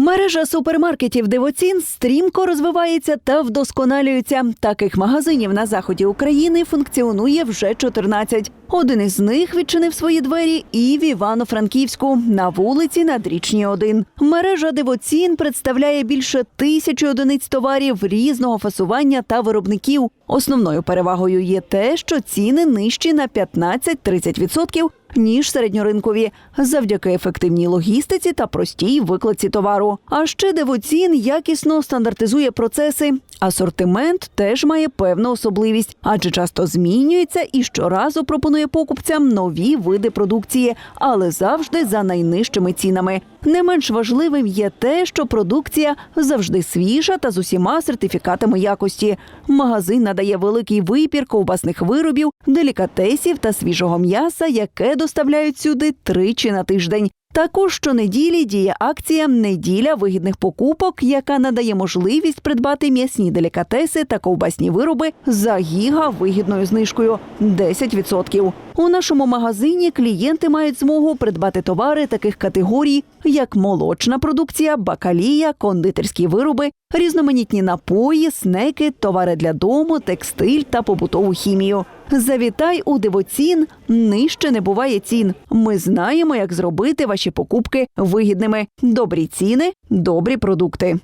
Мережа супермаркетів Дивоцін стрімко розвивається та вдосконалюється. Таких магазинів на заході України функціонує вже 14. Один із них відчинив свої двері і в Івано-Франківську на вулиці Надрічній 1. Мережа Дивоцін представляє більше тисячі одиниць товарів різного фасування та виробників. Основною перевагою є те, що ціни нижчі на 15-30% ніж середньоринкові, завдяки ефективній логістиці та простій викладці товару. А ще Девоцін якісно стандартизує процеси. Асортимент теж має певну особливість, адже часто змінюється і щоразу пропонує покупцям нові види продукції, але завжди за найнижчими цінами. Не менш важливим є те, що продукція завжди свіжа та з усіма сертифікатами якості. Магазин надає великий вибір ковбасних виробів, делікатесів та свіжого м'яса, яке доставляють сюди тричі на тиждень. Також щонеділі діє акція Неділя вигідних покупок, яка надає можливість придбати м'ясні делікатеси та ковбасні вироби за гіга вигідною знижкою 10%. У нашому магазині клієнти мають змогу придбати товари таких категорій, як молочна продукція, бакалія, кондитерські вироби, різноманітні напої, снеки, товари для дому, текстиль та побутову хімію. Завітай у дивоцін, нижче не буває цін. Ми знаємо, як зробити ваші покупки вигідними. Добрі ціни, добрі продукти.